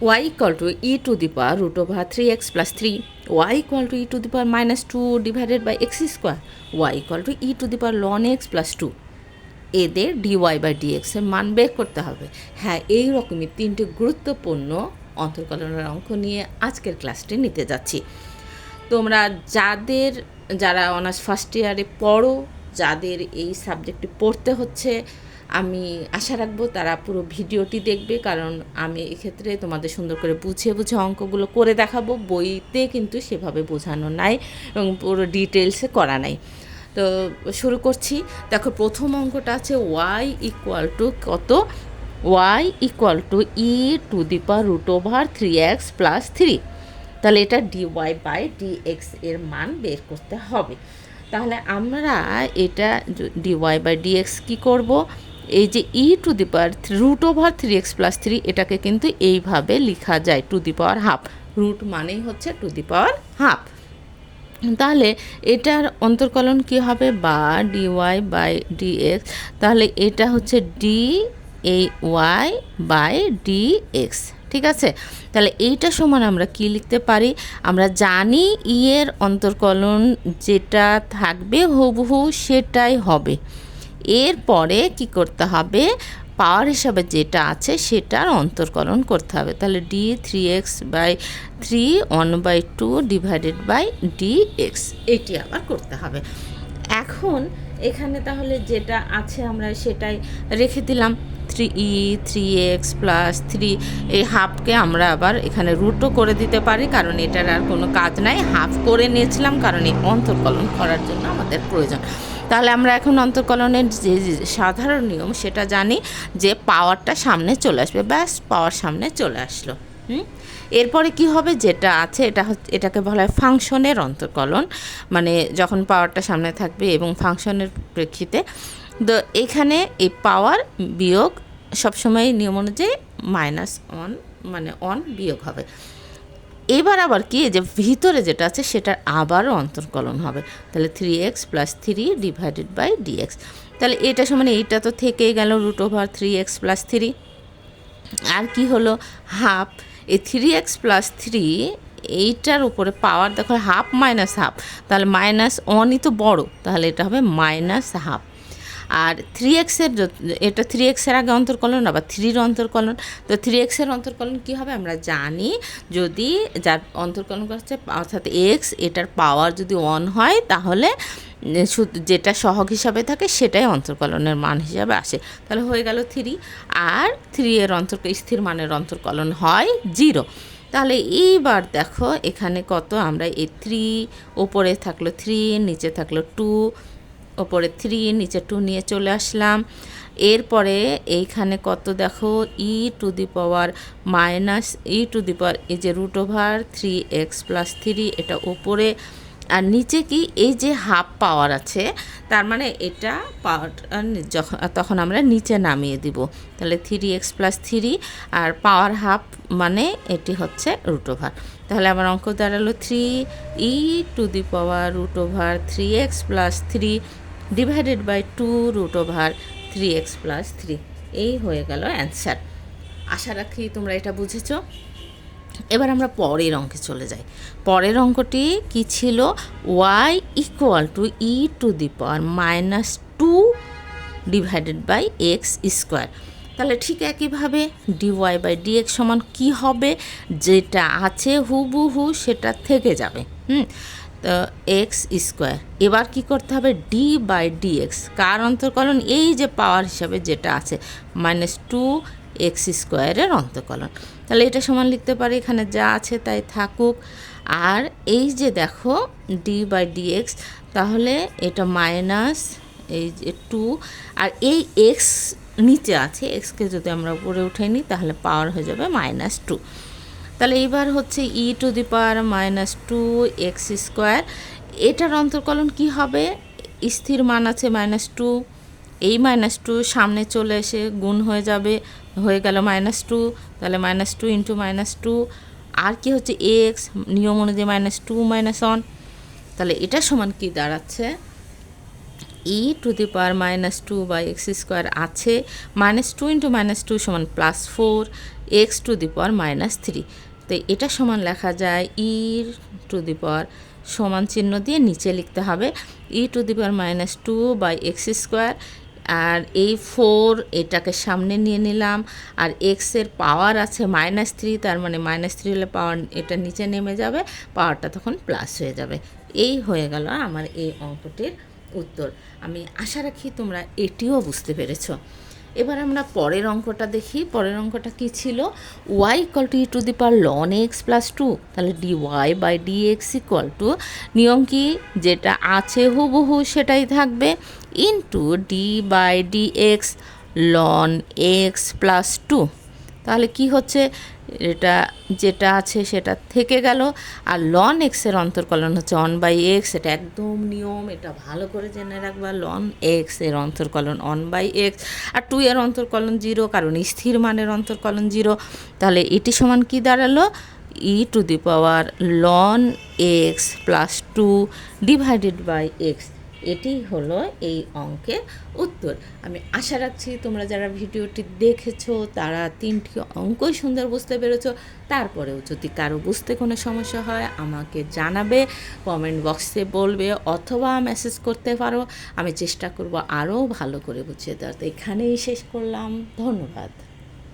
y equal to e to the power root over 3x plus 3 y equal to e to the power minus 2 divided by x square, y equal to e to the power ln x plus 2 এদের D Y by D X এর মান বের করতে হবে। হ্যাঁ এই রকমই তিনটি গুরুত্বপূর্ণ অন্তর্কলনের অঙ্ক নিয়ে আজকের ক্লাসটি নিতে যাচ্ছি। তোমরা যাদের, যারা অনার্স ফার্স্ট ইয়ারে পড়ো, যাদের এই সাবজেক্টটি পড়তে হচ্ছে আমি আশা রাখব তারা পুরো ভিডিওটি দেখবে, কারণ আমি এক্ষেত্রে তোমাদের সুন্দর করে বুঝে বুঝে অঙ্কগুলো করে দেখাবো, বইতে কিন্তু সেভাবে বোঝানো নাই এবং পুরো ডিটেলসে করা নাই। তো শুরু করছি। দেখো, প্রথম অঙ্কটা আছে ওয়াই ইকুয়াল টু কত? Y equal to E to the power root over three X plus three তাহলে এটা ডিওয়াই বাই ডিএক্স এর মান বের করতে হবে। তাহলে আমরা এটা ডিওয়াই বাই ডিএক্স কী করব? এই যে E to the power root over three X plus three এটাকে কিন্তু এইভাবে লেখা যায় to the power half root মানেই হচ্ছে টু দি পাওয়ার হাফ তাহলে এটার অন্তর্কলন কি হবে? বা ডিওয়াই বাই ডিএক্স তাহলে এটা হচ্ছে ডি এই ওয়াই বাই ডি এক্স ঠিক আছে? তাহলে এইটা সমান আমরা কি লিখতে পারি? আমরা জানি ইয়ের অন্তর্কলন যেটা থাকবে হুবহু সেটাই হবে। এরপরে কি করতে হবে? পাওয়ার হিসাবে যেটা আছে সেটার অন্তর্কলন করতে হবে। তাহলে D three X by three one by two divided by D X এটি আবার করতে হবে। এখন এখানে তাহলে যেটা আছে আমরা সেটাই রেখে দিলাম। Three e three x plus three এই হাফকে আমরা আবার এখানে রুটও করে দিতে পারি, কারণ এটার আর কোনো কাজ নাই। হাফ করে নিয়েছিলাম, কারণ এই অন্তর্কলন করার জন্য আমাদের প্রয়োজন। তাহলে আমরা এখন অন্তর্কলনের যে সাধারণ নিয়ম সেটা জানি যে পাওয়ারটা সামনে চলে আসবে, ব্যাস পাওয়ার সামনে চলে আসলো। হুম? এরপরে কি হবে যেটা আছে এটা হচ্ছে, এটাকে বলা হয় ফাংশনের অন্তর্কলন। মানে যখন পাওয়ারটা সামনে থাকবে এবং ফাংশনের প্রেক্ষিতে, তো এখানে এই পাওয়ার বিয়োগ সবসময় নিয়ম অনুযায়ী মাইনাস অন মানে অন বিয়োগ হবে। এবার আবার কি যে ভিতরে যেটা আছে সেটার আবারও অন্তর্কলন হবে। তাহলে three x plus three divided by dx তাহলে এটা সমান এইটা তো থেকেই গেল root over three x plus three আর কি হলো? হাফ এই থ্রি এক্স প্লাস থ্রি এইটার উপরে পাওয়ার দেখো হাফ মাইনাস হাফ তাহলে মাইনাস ওয়ানই তো বড়। তাহলে এটা হবে মাইনাস হাফ আর থ্রি এক্সের এটা থ্রি এক্সের আগে অন্তর্কলন, আবার থ্রির অন্তর্কলন। তো থ্রি এক্সের অন্তর্কলন কী হবে? আমরা জানি যদি যার অন্তর্কলন করছে অর্থাৎ এক্স এটার পাওয়ার যদি অন হয়, তাহলে যেটা সহগ হিসাবে থাকে, সেটাই অন্তর্কলনের মান হিসাবে আসে। তাহলে হয়ে গেল থ্রি আর থ্রি এর অন্তর স্থির মানের অন্তর্কলন হয় জিরো তাহলে এইবার দেখো, এখানে কত? আমরা এই থ্রি ওপরে থাকল থ্রি নিচে থাকল টু ওপরে থ্রি নিচে টু নিয়ে চলে আসলাম। এরপরে এইখানে কত দেখো? E to the power minus e to the power এই যে root over three x plus three এটা ওপরে। আর নিচে কি? এই যে হাফ পাওয়ার আছে, তার মানে এটা পাওয়ার যখন তখন আমরা নিচে নামিয়ে দিব। তাহলে থ্রি এক্স প্লাস থ্রি আর পাওয়ার হাফ মানে এটি হচ্ছে রুট ওভার তাহলে আমার অঙ্ক দাঁড়াল three e to the power root over three x plus three divided by two root over three x plus three এই হয়ে গেল অ্যান্সার আশা রাখি তোমরা এটা বুঝেছ। এবার আমরা পরের অঙ্কে চলে যাই। পরের অঙ্কটি কি ছিল? Y equal to e to the power minus two divided by x square তাহলে ঠিক একইভাবে ডিওয়াই বাই ডিএক্স সমান কী হবে? যেটা আছে হুবহু সেটা থেকে যাবে। হুম? তো এক্স স্কোয়ার এবার কি করতে হবে? ডি বাই ডিএক্স কার অন্তর্কলন? এই যে পাওয়ার হিসাবে যেটা আছে মাইনাস টু এক্স স্কোয়ারের অন্তকলন তাহলে এটা সমান লিখতে পারি, এখানে যা আছে তাই থাকুক। আর এই যে দেখো ডি বাই ডিএক্স তাহলে এটা মাইনাস এই যে টু আর এই এক্স নিচে আছে এক্সকে যদি আমরা উপরে উঠে নিই, তাহলে পাওয়ার হয়ে যাবে মাইনাস টু তাহলে এইবার হচ্ছে e to the power minus two x square এটার অন্তর্কলন কি হবে? স্থির মান আছে মাইনাস টু এই মাইনাস টু সামনে চলে এসে গুণ হয়ে যাবে, হয়ে গেল মাইনাস টু তাহলে minus two into minus two আর কি হচ্ছে? এক্স নিয়ম অনুযায়ী মাইনাস টু মাইনাস ওয়ান তাহলে এটা সমান কি দাঁড়াচ্ছে? E to the power minus two by x square আছে। Minus two into minus two সমান plus four x to the power minus three তো এটা সমান লেখা যায় ই টু দি পাওয়ার সমান চিহ্ন দিয়ে নিচে লিখতে হবে। E to the power minus two by x square আর এই ফোর এটাকে সামনে নিয়ে নিলাম। আর এক্সের পাওয়ার আছে মাইনাস থ্রি, তার মানে মাইনাস থ্রি হলে পাওয়ার এটা নিচে নেমে যাবে, পাওয়ারটা তখন প্লাস হয়ে যাবে। এই হয়ে গেল আমার এই অঙ্কটির উত্তর। আমি আশা রাখি তোমরা এটিও বুঝতে পেরেছ। এবার আমরা পরের অঙ্কটা দেখি। পরের অঙ্কটা কি ছিল? Y equal to e to the power ln x plus two তাহলে d y by d x equal to নিয়ম কি? যেটা আছে হুবহু সেটাই থাকবে। Into d by d x ln x plus two তাহলে কি হচ্ছে? এটা যেটা আছে সেটা থেকে গেল। আর লন এক্সের অন্তর্কলন হচ্ছে অন বাই এক্স এটা একদম নিয়ম, এটা ভালো করে জেনে রাখবা। লন এক্সের অন্তর্কলন অন বাই এক্স আর টু এর অন্তর্কলন জিরো কারণ স্থির মানের অন্তর্কলন জিরো তাহলে এটি সমান কি দাঁড়াল? E to the power ln x plus two divided by x এটি হলো এই অঙ্কের উত্তর। আমি আশা রাখছি তোমরা যারা ভিডিওটি দেখেছ, তারা তিনটি অঙ্কই সুন্দর বুঝতে পেরেছ। তারপরেও যদি কারও বুঝতে কোনো সমস্যা হয়, আমাকে জানাবে কমেন্ট বক্সে বলবে অথবা মেসেজ করতে পারো। আমি চেষ্টা করব আরও ভালো করে বুঝিয়ে দেওয়ার। তো এখানেই শেষ করলাম। ধন্যবাদ।